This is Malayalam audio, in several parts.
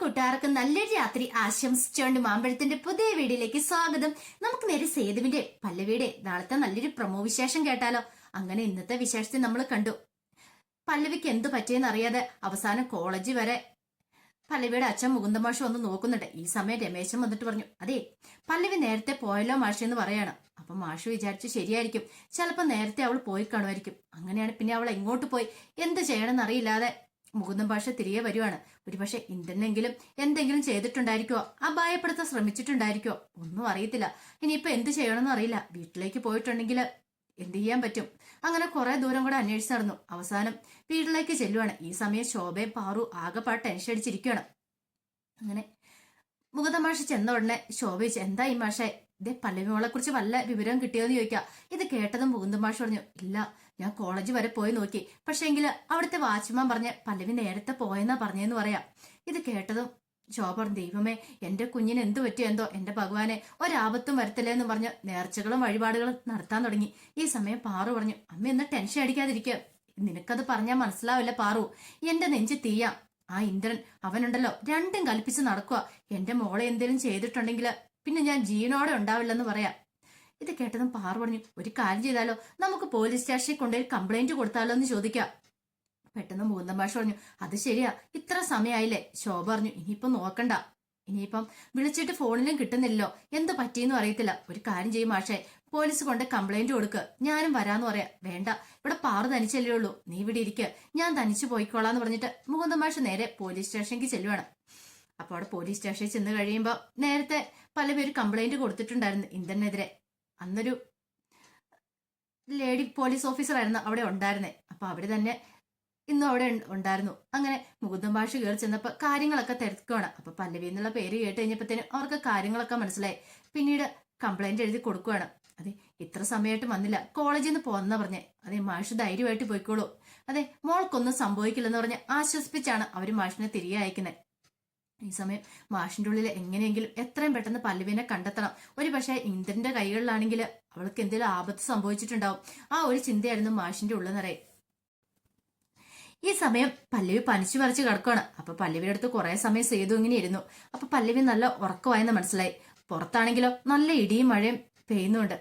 കൂട്ടുകാർക്ക് നല്ലൊരു രാത്രി ആശംസിച്ചുകൊണ്ട് മാമ്പഴത്തിന്റെ പുതിയ വീഡിയോയിലേക്ക് സ്വാഗതം. നമുക്ക് നേരെ സേതുവിന്റെ പല്ലവിയുടെ നാളത്തെ നല്ലൊരു പ്രമോ വിശേഷം കേട്ടാലോ? അങ്ങനെ ഇന്നത്തെ വിശേഷത്തെ നമ്മൾ കണ്ടു. പല്ലവിക്ക് എന്തു പറ്റിയെന്ന് അറിയാതെ അവസാനം കോളേജ് വരെ പല്ലവിയുടെ അച്ഛൻ മുകുന്ദമാഷ് വന്ന് നോക്കുന്നുണ്ട്. ഈ സമയം രമേശൻ വന്നിട്ട് പറഞ്ഞു അതെ പല്ലവി നേരത്തെ പോയല്ലോ മാഷി എന്ന് പറയാണ്. അപ്പൊ മാഷ് വിചാരിച്ചു ശരിയായിരിക്കും. ചിലപ്പോ നേരത്തെ അവൾ പോയി കാണുമായിരിക്കും. അങ്ങനെയാണ് പിന്നെ അവൾ എങ്ങോട്ട് പോയി? എന്ത് ചെയ്യണമെന്ന് അറിയില്ലാതെ മുകുന്ദൻ പാഷ തിരികെ വരുവാണ്. ഒരുപക്ഷെ ഇന്റനെങ്കിലും എന്തെങ്കിലും ചെയ്തിട്ടുണ്ടായിരിക്കോ അപായപ്പെടുത്താൻ ശ്രമിച്ചിട്ടുണ്ടായിരിക്കോ ഒന്നും അറിയത്തില്ല. ഇനിയിപ്പോ എന്ത് ചെയ്യണമെന്ന് അറിയില്ല. വീട്ടിലേക്ക് പോയിട്ടുണ്ടെങ്കിൽ എന്ത് ചെയ്യാൻ പറ്റും? അങ്ങനെ കുറെ ദൂരം കൂടെ അന്വേഷിച്ച് നടന്നു. അവസാനം വീട്ടിലേക്ക് ചെല്ലുവാണ്. ഈ സമയം ശോഭയും പാറു ആകെപ്പാട് ടെൻഷൻ അടിച്ചിരിക്കുകയാണ് അങ്ങനെ മുകുന്ദൻ മാഷ ചെന്ന ഉടനെ ശോഭ ചോദിച്ചു എന്താ ഈ മാഷെ? ഇതേ പല്ലവിമോളെ കുറിച്ച് വല്ല വിവരം കിട്ടിയോന്ന് ചോദിക്കാം. ഇത് കേട്ടതും മുകുന്ദൻ മാഷ് പറഞ്ഞു ഇല്ല ഞാൻ കോളേജ് വരെ പോയി നോക്കി. പക്ഷേങ്കിൽ അവിടുത്തെ വാച്ച്മാൻ പറഞ്ഞ് പല്ലവി നേരത്തെ പോയെന്നാ പറഞ്ഞെന്ന് പറയാം. ഇത് കേട്ടതും ശോഭ ദൈവമേ എന്റെ കുഞ്ഞിന് എന്തു പറ്റിയോ എന്തോ എന്റെ ഭഗവാനെ ഒരാപത്തും വരത്തില്ലേ എന്ന് പറഞ്ഞ് നേർച്ചകളും വഴിപാടുകളും നടത്താൻ തുടങ്ങി. ഈ സമയം പാറു പറഞ്ഞു അമ്മ എന്ന ടെൻഷൻ അടിക്കാതിരിക്കുക നിനക്കത് പറഞ്ഞാൽ മനസ്സിലാവില്ല പാറു. എന്റെ നെഞ്ച് തീയാ. ആ ഇന്ദ്രൻ അവനുണ്ടല്ലോ രണ്ടും കൽപ്പിച്ച് നടക്കുക എന്റെ മോളെ എന്തേലും ചെയ്തിട്ടുണ്ടെങ്കിൽ പിന്നെ ഞാൻ ജീവനോടെ ഉണ്ടാവില്ലെന്ന് പറയാം. ഇത് കേട്ടതും പാറ പറഞ്ഞു ഒരു കാര്യം ചെയ്താലോ? നമുക്ക് പോലീസ് സ്റ്റേഷനിൽ കൊണ്ടുപോയി കംപ്ലൈന്റ് കൊടുത്താലോ എന്ന് ചോദിക്കാം. പെട്ടെന്ന് മൂന്നം ഭാഷ പറഞ്ഞു അത് ശരിയാ. ഇത്ര സമയമായില്ലേ ശോഭ പറഞ്ഞു ഇനിയിപ്പം നോക്കണ്ട. ഇനിയിപ്പം വിളിച്ചിട്ട് ഫോണിലും കിട്ടുന്നില്ലല്ലോ. എന്ത് പറ്റിയെന്നും അറിയത്തില്ല. ഒരു കാര്യം ചെയ്യും മാഷേ. പോലീസ് കൊണ്ട് കംപ്ലൈന്റ് കൊടുക്ക്. ഞാനും വരാന്ന് പറയാ. വേണ്ട. ഇവിടെ പാറു തനിച്ചല്ലേ ഉള്ളൂ. നീ ഇവിടെ ഇരിക്കുക ഞാൻ തനിച്ചു പോയിക്കോളാന്ന് പറഞ്ഞിട്ട് മുകുന്ദൻ മാഷ് നേരെ പോലീസ് സ്റ്റേഷനിലേക്ക് ചെല്ലുവാണ്. അപ്പോൾ അവിടെ പോലീസ് സ്റ്റേഷനിൽ ചെന്ന് കഴിയുമ്പോൾ നേരത്തെ പല പേര് കംപ്ലൈന്റ് കൊടുത്തിട്ടുണ്ടായിരുന്നു ഇന്ദനെതിരെ. അന്നൊരു ലേഡി പോലീസ് ഓഫീസറായിരുന്നു അവിടെ ഉണ്ടായിരുന്നേ. അപ്പൊ അവിടെ തന്നെ ഇന്നും അവിടെ ഉണ്ടായിരുന്നു. അങ്ങനെ മുകുന്ദൻ ഭാഷ കയറി ചെന്നപ്പോ കാര്യങ്ങളൊക്കെ തിരക്കുകയാണ് അപ്പൊ പല്ലവി എന്നുള്ള പേര് കേട്ട് കഴിഞ്ഞപ്പോഴത്തേനും അവർക്ക് കാര്യങ്ങളൊക്കെ മനസ്സിലായി. പിന്നീട് കംപ്ലൈന്റ് എഴുതി കൊടുക്കുകയാണ് അതെ ഇത്ര സമയമായിട്ട് വന്നില്ല. കോളേജിൽ നിന്ന് പോന്ന പറഞ്ഞേ. അതെ മാഷ് ധൈര്യമായിട്ട് പോയിക്കോളൂ. അതെ മോൾക്കൊന്നും സംഭവിക്കില്ലെന്ന് പറഞ്ഞ് ആശ്വസിപ്പിച്ചാണ് അവർ മാഷിനെ തിരികെ അയക്കുന്നത് ഈ സമയം മാഷിന്റെ ഉള്ളിൽ എങ്ങനെയെങ്കിലും എത്രയും പെട്ടെന്ന് പല്ലുവിനെ കണ്ടെത്തണം. ഒരു പക്ഷേ ഇന്ദ്രന്റെ കൈകളിലാണെങ്കിൽ അവൾക്ക് എന്തെങ്കിലും ആപത്ത് സംഭവിച്ചിട്ടുണ്ടാവും. ആ ഒരു ചിന്തയായിരുന്നു മാഷിന്റെ ഉള്ളിൽ നിറയെ. ഈ സമയം പല്ലവി പനിച്ചു പറിച്ച് കിടക്കുകയാണ് അപ്പൊ പല്ലവിയുടെ അടുത്ത് കുറെ സമയം സേതു ഇങ്ങനെ ഇരുന്നു അപ്പൊ പല്ലവി നല്ല ഉറക്കമായെന്ന് മനസ്സിലായി. പുറത്താണെങ്കിലോ നല്ല ഇടിയും മഴയും പെയ്യുന്നുണ്ട്.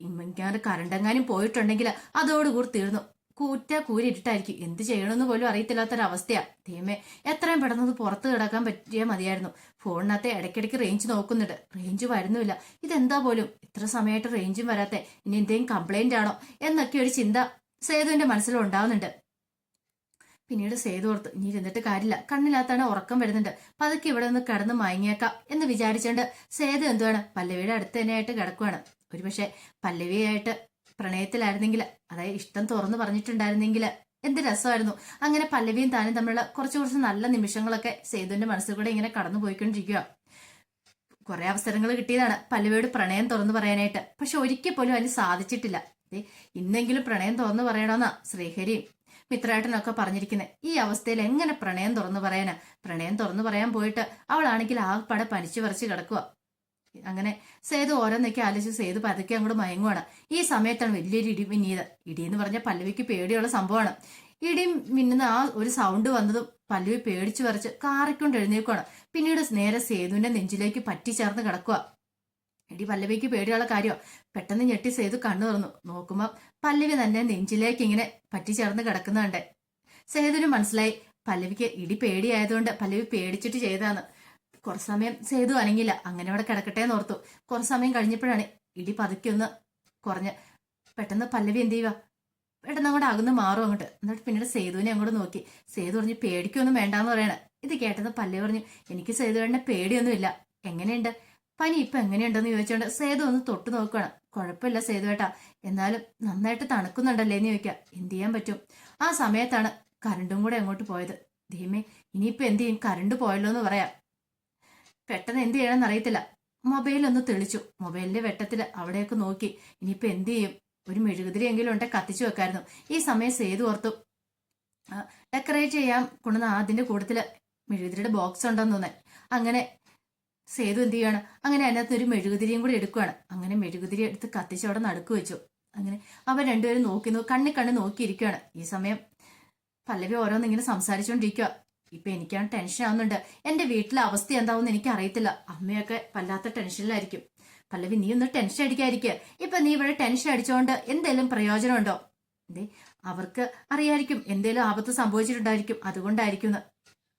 ഇങ്ങനെ കരണ്ടെങ്ങാനും പോയിട്ടുണ്ടെങ്കിൽ അതോടുകൂടി തീർന്നു. കൂറ്റ കൂരിട്ടായിരിക്കും എന്ത് ചെയ്യണമെന്ന് പോലും അറിയത്തില്ലാത്തൊരവസ്ഥയാ. ദൈവമേ എത്രയും പെട്ടെന്ന് പുറത്ത് കിടക്കാൻ പറ്റിയാൽ മതിയായിരുന്നു. ഫോണിനകത്ത് ഇടയ്ക്കിടയ്ക്ക് റേഞ്ച് നോക്കുന്നുണ്ട്. റേഞ്ച് വരുന്നുമില്ല ഇതെന്താ പോലും? ഇത്ര സമയമായിട്ട് റേഞ്ചും വരാത്ത. ഇനി എന്തെങ്കിലും കംപ്ലൈന്റ് ആണോ? എന്നൊക്കെ ഒരു ചിന്ത സേതുവിന്റെ മനസ്സിൽ ഉണ്ടാവുന്നുണ്ട് പിന്നീട് സേതു ഓർത്ത് ഇനി ഇരുന്നിട്ട് കാര്യമില്ല. കണ്ണില്ലാത്താണ് ഉറക്കം വരുന്നുണ്ട്. പതുക്കെ ഇവിടെ നിന്ന് കിടന്ന് മയങ്ങിയേക്കാം എന്ന് വിചാരിച്ചുകൊണ്ട് സേതു എന്തുവാണ്? പല്ലവിയുടെ അടുത്ത് തന്നെയായിട്ട് കിടക്കുവാണ്. ഒരുപക്ഷെ പല്ലവിയായിട്ട് പ്രണയത്തിലായിരുന്നെങ്കിൽ അതായത് ഇഷ്ടം തുറന്നു പറഞ്ഞിട്ടുണ്ടായിരുന്നെങ്കിൽ എന്ത് രസമായിരുന്നു. അങ്ങനെ പല്ലവിയും താനും തമ്മിലുള്ള കുറച്ച് കുറച്ച് നല്ല നിമിഷങ്ങളൊക്കെ സേതുവിന്റെ മനസ്സിൽ കൂടെ ഇങ്ങനെ കടന്നു പോയിക്കൊണ്ടിരിക്കുക കുറെ അവസരങ്ങൾ കിട്ടിയതാണ് പല്ലവിയോട് പ്രണയം തുറന്നു പറയാനായിട്ട്. പക്ഷെ ഒരിക്കൽ പോലും അതിന് സാധിച്ചിട്ടില്ല. ഇന്നെങ്കിലും പ്രണയം തുറന്നു പറയണമെന്നാ ശ്രീഹരിയും മിത്രായിട്ടനൊക്കെ പറഞ്ഞിരിക്കുന്നത് ഈ അവസ്ഥയിൽ എങ്ങനെ പ്രണയം തുറന്നു പറയാനാ? പ്രണയം തുറന്നു പറയാൻ പോയിട്ട് അവളാണെങ്കിൽ ആകെപ്പാടെ പനിച്ചു പറിച്ച് കിടക്കുക അങ്ങനെ സേതു ഓരോന്നൊക്കെ ആലോചിച്ച് സേതു പതുക്കെ അങ്ങോട്ട് മയങ്ങുവാണ്. ഈ സമയത്താണ് വലിയൊരു ഇടി മിന്നിയത്. ഇടി എന്ന് പറഞ്ഞാൽ പല്ലവിക്ക് പേടിയുള്ള സംഭവമാണ്. ഇടി മിന്നുന്ന ആ ഒരു സൗണ്ട് വന്നതും പല്ലവി പേടിച്ചു പറിച്ച് കാറിക്കൊണ്ട് എഴുന്നേൽക്കുവാണ്. പിന്നീട് നേരെ സേതുവിന്റെ നെഞ്ചിലേക്ക് പറ്റി ചേർന്ന് കിടക്കുക ഇടി പല്ലവിക്ക് പേടിയുള്ള കാര്യമോ പെട്ടെന്ന് ഞെട്ടി സേതു കണ്ണു തുറന്നു. നോക്കുമ്പോൾ പല്ലവി തന്നെ നെഞ്ചിലേക്ക് ഇങ്ങനെ പറ്റി ചേർന്ന് കിടക്കുന്നുണ്ട്. സേതുവിന് മനസ്സിലായി പല്ലവിക്ക് ഇടി പേടിയായതുകൊണ്ട് പല്ലവി പേടിച്ചിട്ട് ചെയ്താന്ന് കുറച്ച് സമയം സേതു അനങ്ങില്ല. അങ്ങനെ അവിടെ കിടക്കട്ടെ എന്ന് ഓർത്തു. കുറച്ച് സമയം കഴിഞ്ഞപ്പോഴാണ് ഇടി പതുക്കെ ഒന്ന് കുറഞ്ഞ്. പെട്ടെന്ന് പല്ലവി എന്ത് ചെയ്യുക പെട്ടെന്ന് അങ്ങോട്ട് അകന്ന് മാറും അങ്ങോട്ട്. എന്നിട്ട് പിന്നീട് സേതുവിനെ അങ്ങോട്ട് നോക്കി. സേതു പറഞ്ഞു പേടിക്കൊന്നും വേണ്ടാന്ന് പറയണ. ഇത് കേട്ടത് പല്ലവി പറഞ്ഞു എനിക്ക് സേതുവേണ്ട പേടിയൊന്നുമില്ല. എങ്ങനെയുണ്ട്? പനി ഇപ്പൊ എങ്ങനെയുണ്ടെന്ന് ചോദിച്ചോണ്ട് സേതു ഒന്ന് തൊട്ട് നോക്കുകയാണ് കുഴപ്പമില്ല സേതുവേട്ടാ എന്നാലും നന്നായിട്ട് തണുക്കുന്നുണ്ടല്ലേ എന്ന് ചോദിക്കാം. എന്ത് ചെയ്യാൻ പറ്റും? ആ സമയത്താണ് കരണ്ടും കൂടെ അങ്ങോട്ട് പോയത്. ദൈവമേ ഇനിയിപ്പോ എന്ത് ചെയ്യും? കരണ്ട് പോയല്ലോ എന്ന് പറയാം. പെട്ടെന്ന് എന്ത് ചെയ്യണമെന്ന് അറിയത്തില്ല. മൊബൈൽ ഒന്ന് തെളിച്ചു. മൊബൈലിന്റെ വെട്ടത്തിൽ അവിടെയൊക്കെ നോക്കി. ഇനിയിപ്പോ എന്ത് ചെയ്യും? ഒരു മെഴുകുതിരി എങ്കിലും ഉണ്ടെ കത്തിച്ചു വെക്കായിരുന്നു. ഈ സമയം സേതു ഓർത്തു. ഡെക്കറേറ്റ് ചെയ്യാൻ കൊണ്ടുവന്ന അതിന്റെ കൂട്ടത്തിൽ മെഴുകുതിരിയുടെ ബോക്സ് ഉണ്ടെന്ന് തോന്നേ അങ്ങനെ സേതു എന്ത് ചെയ്യാണ് അങ്ങനെ അതിനകത്ത് ഒരു മെഴുകുതിരിയും കൂടി എടുക്കുകയാണ് അങ്ങനെ മെഴുകുതിരി എടുത്ത് കത്തിച്ച് അവിടെ നടുക്ക് വെച്ചു. അങ്ങനെ അവർ രണ്ടുപേരും നോക്കി കണ്ണി കണ്ണ് നോക്കിയിരിക്കുകയാണ് ഈ സമയം പല്ലവി ഓരോന്ന് ഇങ്ങനെ സംസാരിച്ചുകൊണ്ടിരിക്കുക ഇപ്പൊ എനിക്കാണ് ടെൻഷൻ ആവുന്നുണ്ട്. എന്റെ വീട്ടിലെ അവസ്ഥ എന്താവുമെന്ന് എനിക്ക് അറിയത്തില്ല അമ്മയൊക്കെ വല്ലാത്ത ടെൻഷനിലായിരിക്കും പല്ലവി നീ ഒന്ന് ടെൻഷൻ അടിക്കാതിരിക്കുക ഇപ്പൊ നീ ഇവിടെ ടെൻഷൻ അടിച്ചോണ്ട് എന്തേലും പ്രയോജനമുണ്ടോ? എന്തേ അവർക്ക് അറിയായിരിക്കും എന്തേലും ആപത്ത് സംഭവിച്ചിട്ടുണ്ടായിരിക്കും. അതുകൊണ്ടായിരിക്കും എന്ന്.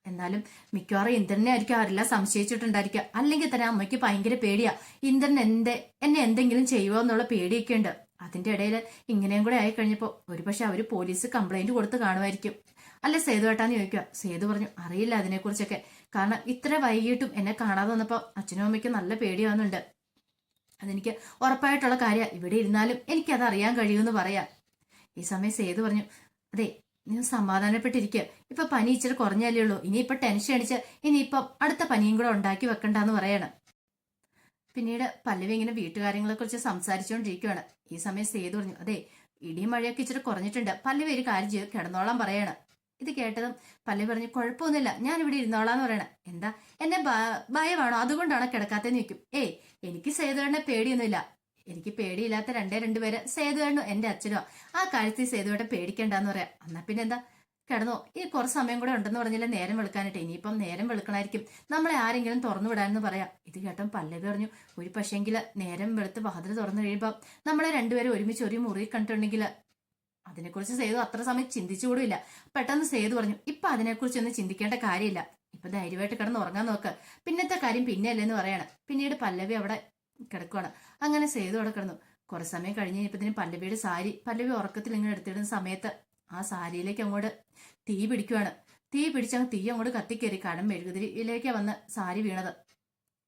എന്നാലും മിക്കവാറും ഇന്ദ്രനെ ആയിരിക്കും അവരെല്ലാം സംശയിച്ചിട്ടുണ്ടായിരിക്കുക. അല്ലെങ്കിൽ തന്നെ അമ്മയ്ക്ക് ഭയങ്കര പേടിയാ. ഇന്ദ്രൻ എന്റെ എന്നെ എന്തെങ്കിലും ചെയ്യുമോ എന്നുള്ള പേടിയൊക്കെ ഉണ്ട് അതിന്റെ ഇടയിൽ ഇങ്ങനെയും കൂടെ ആയി കഴിഞ്ഞപ്പോ ഒരുപക്ഷെ അവർ പോലീസ് കംപ്ലൈന്റ് കൊടുത്ത് കാണുമായിരിക്കും. അല്ല സേതു ഏട്ടാന്ന് ചോദിക്കുക സേതു പറഞ്ഞു അറിയില്ല അതിനെക്കുറിച്ചൊക്കെ. കാരണം ഇത്ര വൈകിട്ടും എന്നെ കാണാതെ വന്നപ്പോ അച്ഛനും അമ്മയ്ക്കും നല്ല പേടിയാവുന്നുണ്ട് അതെനിക്ക് ഉറപ്പായിട്ടുള്ള കാര്യമാണ് ഇവിടെ ഇരുന്നാലും എനിക്കത് അറിയാൻ കഴിയുമെന്ന് പറയാം. ഈ സമയം സേതു പറഞ്ഞു അതെ നീ സമാധാനപ്പെട്ടിരിക്കുക ഇപ്പൊ പനി ഇച്ചിരി കുറഞ്ഞല്ലേ ഉള്ളൂ. ഇനിയിപ്പൊ ടെൻഷൻ അടിച്ച് ഇനിയിപ്പം അടുത്ത പനിയും കൂടെ ഉണ്ടാക്കി വെക്കണ്ടെന്ന് പറയണം. പിന്നീട് പല്ലവി ഇങ്ങനെ വീട്ടുകാര്യങ്ങളെ കുറിച്ച് സംസാരിച്ചുകൊണ്ടിരിക്കുകയാണ് ഈ സമയം സേതു പറഞ്ഞു അതെ ഇടിയും മഴയൊക്കെ ഇച്ചിരി കുറഞ്ഞിട്ടുണ്ട്. പല്ലവി ഒരു കാര്യം ചെയ്ത് കിടന്നോളാൻ പറയാണ്. ഇത് കേട്ടതും പല്ലവി പറഞ്ഞു കുഴപ്പമൊന്നുമില്ല ഞാൻ ഇവിടെ ഇരുന്നോളാന്ന് പറയണ. എന്താ? എന്നെ ഭയമാണോ? അതുകൊണ്ടാണോ കിടക്കാത്തെന്ന് ചോദിക്കും. ഏയ് എനിക്ക് സേതുവേട്ടനെ പേടിയൊന്നുമില്ല. എനിക്ക് പേടിയില്ലാത്ത രണ്ടേ രണ്ടുപേര് സേതുവേട്ടനും എന്റെ അച്ഛനോ ആ കാര്യത്തിൽ സേതുവേട്ടൻ പേടിക്കണ്ടെന്ന് പറയാം. എന്നാ പിന്നെ എന്താ? കിടന്നോ. ഈ കുറച്ച് സമയം കൂടെ ഉണ്ടെന്ന് പറഞ്ഞില്ല നേരം വെളുക്കാനായിട്ട്. ഇനിയിപ്പം നേരം വെളുക്കണായിരിക്കും. നമ്മളെ ആരെങ്കിലും തുറന്നു വിടാനെന്ന് പറയാം. ഇത് കേട്ടം പല്ലവി പറഞ്ഞു ഒരു പക്ഷേങ്കിൽ നേരം വെളുത്ത് വാതിൽ തുറന്നു കഴിയുമ്പോൾ നമ്മളെ രണ്ടുപേരും ഒരുമിച്ച് ഒരു മുറി കണ്ടിട്ടുണ്ടെങ്കിൽ അതിനെക്കുറിച്ച് സേതു അത്ര സമയം ചിന്തിച്ചുകൂടില്ല പെട്ടെന്ന് സേതു പറഞ്ഞു ഇപ്പൊ അതിനെക്കുറിച്ചൊന്നും ചിന്തിക്കേണ്ട കാര്യമില്ല. ഇപ്പൊ ധൈര്യമായിട്ട് കിടന്ന് ഉറങ്ങാൻ നോക്ക്. പിന്നത്തെ കാര്യം പിന്നെ അല്ലെന്ന് പറയാണ്. പിന്നീട് പല്ലവി അവിടെ കിടക്കുവാണ്. അങ്ങനെ സേതു അവിടെ കിടന്നു. കുറെ സമയം കഴിഞ്ഞ് കഴിഞ്ഞപ്പത്തിന് പല്ലവിയുടെ സാരി പല്ലവി ഉറക്കത്തിൽ ഇങ്ങനെ എടുത്തിടുന്ന സമയത്ത് ആ സാരിയിലേക്ക് അങ്ങോട്ട് തീ പിടിക്കുവാണ്. തീ പിടിച്ചങ്ങ് തീ അങ്ങോട്ട് കത്തിക്കേറി കടം മെഴുകുതിരിയിലേക്ക് വന്ന് സാരി വീണത്.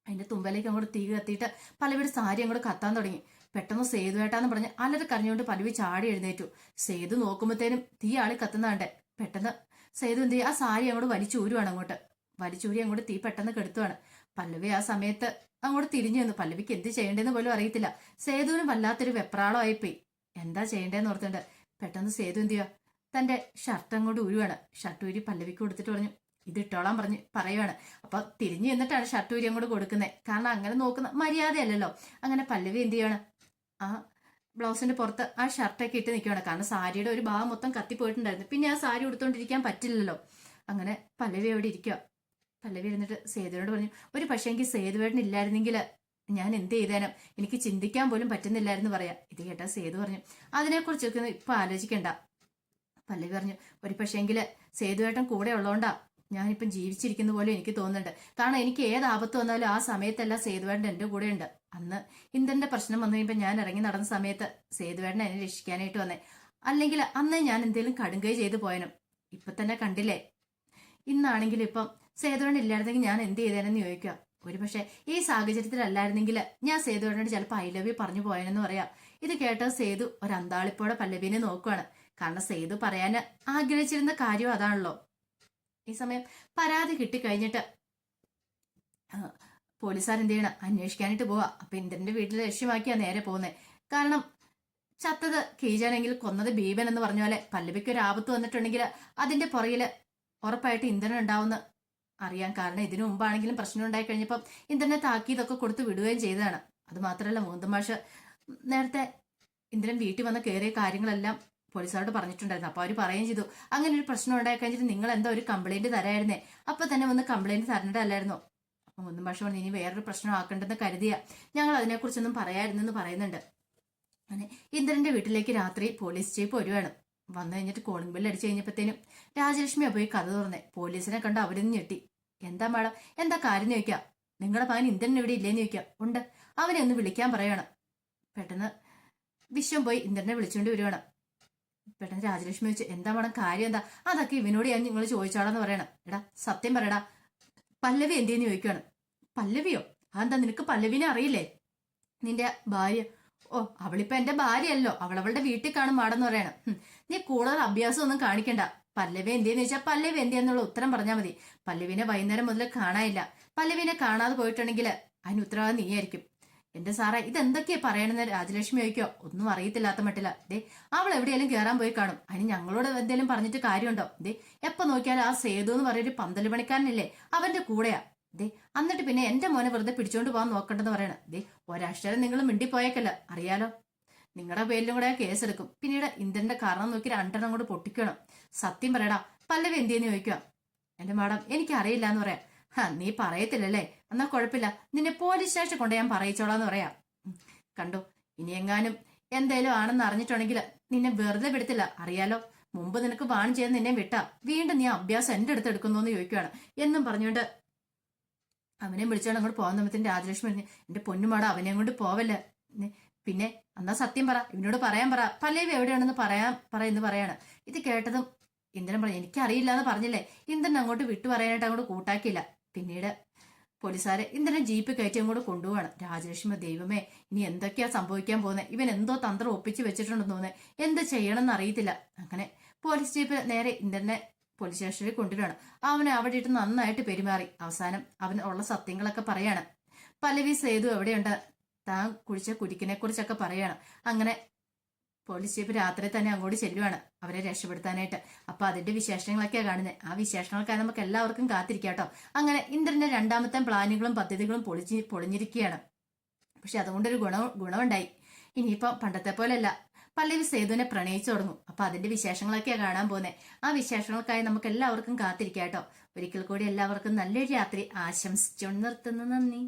അതിന്റെ തുമ്പലേക്ക് അങ്ങോട്ട് തീ കത്തിയിട്ട് പല്ലവിയുടെ സാരി അങ്ങോട്ട് കത്താൻ തുടങ്ങി. പെട്ടെന്ന് സേതു ഏട്ടാന്ന് പറഞ്ഞ് അലറി കരഞ്ഞുകൊണ്ട് പലവി ചാടി എഴുന്നേറ്റു. സേതു നോക്കുമ്പോഴത്തേനും തീ ആളി കത്തുന്നാണ്ട് പെട്ടെന്ന് സേതു എന്ത് ആ സാരി അങ്ങോട്ട് വലിച്ചൂരുവാണ് അങ്ങോട്ട്. വലിച്ചൂരി അങ്ങോട്ട് തീ പെട്ടെന്ന് കെടുത്തുവാണ്. പല്ലവി ആ സമയത്ത് അങ്ങോട്ട് തിരിഞ്ഞു വന്നു പല്ലവിക്ക് എന്ത് ചെയ്യേണ്ടതെന്ന് പോലും അറിയത്തില്ല. സേതുവിന് വല്ലാത്തൊരു വെപ്രാളമായിപ്പോയി എന്താ ചെയ്യേണ്ടതെന്ന് ഓർത്തുണ്ട്. പെട്ടെന്ന് സേതു എന്ത് ചെയ്യുക തന്റെ ഷർട്ട് അങ്ങോട്ട് ഊരുവാണ്. ഷർട്ട് ഊരി പല്ലവിക്ക് കൊടുത്തിട്ട് പറഞ്ഞു ഇത് ഇട്ടോളാൻ പറഞ്ഞ് പറയുവാണ്. അപ്പൊ തിരിഞ്ഞു എന്നിട്ടാണ് ഷർട്ട് ഊരി അങ്ങോട്ട് കൊടുക്കുന്നത് കാരണം അങ്ങനെ നോക്കുന്ന മര്യാദയല്ലല്ലോ. അങ്ങനെ പല്ലവി എന്ത് ചെയ്യാണ് ആ ബ്ലൗസിന്റെ പുറത്ത് ആ ഷർട്ടൊക്കെ ഇട്ട് നിൽക്കുകയാണ് കാരണം സാരിയുടെ ഒരു ഭാഗം മൊത്തം കത്തിപ്പോയിട്ടുണ്ടായിരുന്നു പിന്നെ ആ സാരി ഉടുത്തോണ്ടിരിക്കാൻ പറ്റില്ലല്ലോ. അങ്ങനെ പല്ലവി അവിടെ ഇരിക്കുക പല്ലവി ഇരുന്നിട്ട് സേതുവിനോട് പറഞ്ഞു ഒരു പക്ഷേ എനിക്ക് സേതുവേട്ടൻ ഇല്ലായിരുന്നെങ്കിൽ ഞാൻ എന്ത് ചെയ്തേനും? എനിക്ക് ചിന്തിക്കാൻ പോലും പറ്റുന്നില്ലായിരുന്നു പറയാം. ഇത് കേട്ടാ സേതു പറഞ്ഞു അതിനെക്കുറിച്ചൊക്കെ ഇപ്പം ആലോചിക്കണ്ട. പല്ലവി പറഞ്ഞു ഒരു പക്ഷേങ്കിൽ സേതുവേട്ടൻ കൂടെ ഉള്ളതുകൊണ്ടാ ഞാനിപ്പം ജീവിച്ചിരിക്കുന്ന പോലെ എനിക്ക് തോന്നുന്നുണ്ട്. കാരണം എനിക്ക് ഏത് ആപത്ത് വന്നാലും ആ സമയത്തല്ല സേതുവേണ്ട എന്റെ കൂടെ ഉണ്ട് അന്ന് ഇന്ദ്രന്റെ പ്രശ്നം വന്നു കഴിയുമ്പോൾ ഞാൻ ഇറങ്ങി നടന്ന സമയത്ത് സേതുവേണ്ട എന്നെ രക്ഷിക്കാനായിട്ട് വന്നേ. അല്ലെങ്കിൽ അന്ന് ഞാൻ എന്തെങ്കിലും കടുങ്കൈ ചെയ്തു പോയനും. ഇപ്പൊ തന്നെ കണ്ടില്ലേ? ഇന്നാണെങ്കിലും ഇപ്പം സേതുവേണ്ട ഇല്ലായിരുന്നെങ്കിൽ ഞാൻ എന്ത് ചെയ്തേനെന്ന് ചോദിക്കുക. ഒരു പക്ഷേ ഈ സാഹചര്യത്തിലല്ലായിരുന്നെങ്കിൽ ഞാൻ സേതുവേണ്ടോട് ചിലപ്പോൾ ഐ ലവ് യു പറഞ്ഞു പോയെന്ന് പറയാം. ഇത് കേട്ട സേതു ഒരു പല്ലവിനെ നോക്കുവാണ്. കാരണം സേതു പറയാൻ ആഗ്രഹിച്ചിരുന്ന കാര്യം അതാണല്ലോ. ഈ സമയം പരാതി കിട്ടിക്കഴിഞ്ഞിട്ട് പോലീസുകാർ എന്ത് ചെയ്യണം അന്വേഷിക്കാനായിട്ട് പോവാ. അപ്പൊ ഇന്ദ്രന്റെ വീട്ടിൽ ലക്ഷ്യമാക്കിയാ നേരെ പോകുന്നത് കാരണം ചത്തത് കീജാനെങ്കിൽ കൊന്നത് ഭീമൻ എന്ന് പറഞ്ഞ പോലെ പല്ലവിക്ക് ഒരു ആപത്ത് വന്നിട്ടുണ്ടെങ്കിൽ അതിന്റെ പുറകിൽ ഉറപ്പായിട്ട് ഇന്ദ്രൻ ഉണ്ടാവുന്ന അറിയാൻ കാരണം ഇതിനു മുമ്പാണെങ്കിലും പ്രശ്നം ഉണ്ടായി കഴിഞ്ഞപ്പം ഇന്ദ്രനെ താക്കീതൊക്കെ കൊടുത്ത് വിടുകയും ചെയ്തതാണ്. അത് മാത്രമല്ല മോന്തമാഷ് നേരത്തെ ഇന്ദ്രൻ വീട്ടിൽ വന്ന് കയറിയ കാര്യങ്ങളെല്ലാം പോലീസുകാരോട് പറഞ്ഞിട്ടുണ്ടായിരുന്നു. അപ്പൊ അവർ പറയുകയും ചെയ്തു. അങ്ങനെ ഒരു പ്രശ്നം ഉണ്ടായി കഴിഞ്ഞിട്ട് നിങ്ങൾ എന്താ ഒരു കംപ്ലൈന്റ് തരായിരുന്നേ. അപ്പൊ തന്നെ ഒന്ന് കംപ്ലൈന്റ് തരേണ്ടതല്ലായിരുന്നോ. അപ്പൊ ഒന്നും പക്ഷെ ഇനി വേറൊരു പ്രശ്നം ആക്കണ്ടെന്ന് കരുതിയ. ഞങ്ങൾ അതിനെക്കുറിച്ചൊന്നും പറയായിരുന്നെന്ന് പറയുന്നുണ്ട്. അങ്ങനെ ഇന്ദ്രന്റെ വീട്ടിലേക്ക് രാത്രി പോലീസ് ജീപ്പ് വരുവാണ്. വന്നു കഴിഞ്ഞിട്ട് കോളിംഗ് ബെല്ല് അടിച്ചു കഴിഞ്ഞപ്പോഴത്തേനും രാജലക്ഷ്മിയാ പോയി കഥ തുറന്നേ. പോലീസിനെ കണ്ട് അവരിന്ന് ഞെട്ടി. എന്താ മാഡം? എന്താ കാര്യം ചോദിക്കാം? നിങ്ങളുടെ മകൻ ഇന്ദ്രൻ ഇവിടെ ഇല്ലേന്ന് ചോദിക്കാം? ഉണ്ട്. അവനെ ഒന്ന് വിളിക്കാൻ പറയണം. പെട്ടെന്ന് വിശ്വം പോയി ഇന്ദ്രനെ വിളിച്ചുകൊണ്ട് വരുവാണ്. പെട്ടെന്ന് രാജലക്ഷ്മി ചോദിച്ചു എന്താ മേഡം കാര്യം എന്താ? അതൊക്കെ ഇവനോട് ഞാൻ നിങ്ങൾ ചോദിച്ചോളാന്ന് പറയണം. എടാ സത്യം പറയടാ പല്ലവി എന്തേന്ന് ചോദിക്കുകയാണ് പല്ലവിയോ? അതെന്താ നിനക്ക് പല്ലവിനെ അറിയില്ലേ? നിന്റെ ഭാര്യ. ഓ അവളിപ്പോ എന്റെ ഭാര്യയല്ലോ അവളവളുടെ വീട്ടിൽ കാണും മാടെന്ന് പറയണം. നീ കൂടുതൽ അഭ്യാസം ഒന്നും കാണിക്കണ്ട. പല്ലവി എന്തിയെന്ന് വെച്ചാൽ പല്ലവി എന്തിയെന്നുള്ള ഉത്തരം പറഞ്ഞാൽ മതി. പല്ലവിനെ വൈകുന്നേരം മുതൽ കാണാനില്ല. പല്ലവിനെ കാണാതെ പോയിട്ടുണ്ടെങ്കിൽ അതിന് ഉത്തരവാദിത്വം നീയായിരിക്കും. എന്റെ സാറേ ഇതെന്തൊക്കെയാ പറയണെന്ന് രാജലക്ഷ്മി ചോദിക്കോ ഒന്നും അറിയത്തില്ലാത്ത മട്ടില്ല ദേ അവൾ എവിടെയെങ്കിലും കയറാൻ പോയി കാണും. അതിന് ഞങ്ങളോട് എന്തെങ്കിലും പറഞ്ഞിട്ട് കാര്യമുണ്ടോ? ദേ എപ്പോ നോക്കിയാലും ആ സേതു എന്ന് പറയുന്ന ഒരു പന്തൽ പണിക്കാരനില്ലേ? അവന്റെ കൂടെയാ. ദേ എന്നിട്ട് പിന്നെ എന്റെ മോനെ വെറുതെ പിടിച്ചോണ്ട് പോകാൻ നോക്കണ്ടെന്ന് പറയണ. ദേ ഒരക്ഷരം നിങ്ങൾ മിണ്ടിപ്പോയേക്കല്ല. അറിയാലോ? നിങ്ങളുടെ പേരിലും കൂടെ കേസ് എടുക്കും പിന്നീട് ഇന്ദ്രന്റെ കാരണം നോക്കി രണ്ടെണ്ണം കൂടെ പൊട്ടിക്കണം. സത്യം പറയടാ പല്ലവി എന്തിയെന്ന് ചോദിക്കുക എന്റെ മാഡം എനിക്കറിയില്ല എന്ന് പറയാം. നീ പറയത്തില്ലല്ലേ? എന്നാ കുഴപ്പമില്ല. നിന്നെ പോലീസ് സ്റ്റേഷൻ കൊണ്ട് ഞാൻ പറയിച്ചോളാന്ന് പറയാം. കണ്ടു? ഇനി എങ്ങാനും എന്തേലും ആണെന്ന് അറിഞ്ഞിട്ടുണ്ടെങ്കിൽ നിന്നെ വെറുതെ വിടത്തില്ല. അറിയാലോ? മുമ്പ് നിനക്ക് വാൺ ചെയ്ത് നിന്നെ വിട്ട. വീണ്ടും നീ അഭ്യാസം എന്റെ അടുത്ത് എടുക്കുന്നു എന്ന് ചോദിക്കുകയാണ് എന്നും പറഞ്ഞുകൊണ്ട് അവനെ വിളിച്ചോണ്ട് അങ്ങോട്ട് പോകാൻ സമയത്തിന്റെ രാജലക്ഷ്മി എന്റെ പൊന്നുമാട അവനെ കൊണ്ട് പോവല്ല? പിന്നെ എന്നാ സത്യം പറ. ഇവനോട് പറയാൻ പറ. പല്ലവി എവിടെയാണെന്ന് പറയാൻ പറ എന്ന് പറയാണ്. ഇത് കേട്ടതും ഇന്ദ്രൻ പറഞ്ഞു എനിക്കറിയില്ല എന്ന് പറഞ്ഞില്ലേ? ഇന്ദ്രൻ അങ്ങോട്ട് വിട്ടു പറയാനായിട്ട് അങ്ങോട്ട് കൂട്ടാക്കിയില്ല. പിന്നീട് പോലീസുകാരെ ഇന്ദ്രനെ ജീപ്പ് കയറ്റി അങ്ങോട്ട് കൊണ്ടുപോവാണ്. രാജലക്ഷ്മി ദൈവമേ ഇനി എന്തൊക്കെയാ സംഭവിക്കാൻ പോകുന്നത് ഇവൻ എന്തോ തന്ത്രം ഒപ്പിച്ച് വെച്ചിട്ടുണ്ടെന്ന് തോന്നുന്നത് എന്ത് ചെയ്യണമെന്ന് അറിയത്തില്ല. അങ്ങനെ പോലീസ് ജീപ്പ് നേരെ ഇന്ദ്രനെ പോലീസ് സ്റ്റേഷനിൽ കൊണ്ടുവരികയാണ്. അവനെ അവിടെ ഇട്ട് നന്നായിട്ട് പെരുമാറി. അവസാനം അവൻ ഉള്ള സത്യങ്ങളൊക്കെ പറയാണ്. പല്ലവി സേതു എവിടെയുണ്ട്? താൻ കുഴിച്ച കുടിക്കിനെ കുറിച്ചൊക്കെ പറയാണ്. അങ്ങനെ പോലീസ് ജീപ്പ് രാത്രി തന്നെ അങ്ങോട്ട് ചെല്ലുവാണ് അവരെ രക്ഷപ്പെടുത്താനായിട്ട്. അപ്പൊ അതിന്റെ വിശേഷങ്ങളൊക്കെയാണ് കാണുന്നത് ആ വിശേഷങ്ങൾക്കായി നമുക്ക് എല്ലാവർക്കും കാത്തിരിക്കാം കേട്ടോ. അങ്ങനെ ഇന്ദ്രന്റെ രണ്ടാമത്തെ പ്ലാനുകളും പദ്ധതികളും പൊളിച്ച് പൊളിഞ്ഞിരിക്കുകയാണ്. പക്ഷെ അതുകൊണ്ടൊരു ഗുണ ഗുണമുണ്ടായി. ഇനിയിപ്പോ പണ്ടത്തെ പോലെയല്ല പല്ലവി സേതുവിനെ പ്രണയിച്ചു തുടങ്ങും. അപ്പൊ അതിന്റെ വിശേഷങ്ങളൊക്കെയാണ് കാണാൻ പോകുന്നത് ആ വിശേഷങ്ങൾക്കായി നമുക്ക് എല്ലാവർക്കും കാത്തിരിക്കാം കേട്ടോ. ഒരിക്കൽ കൂടി എല്ലാവർക്കും നല്ലൊരു രാത്രി ആശംസിച്ചുകൊണ്ട് നിർത്തുന്നു. നന്ദി.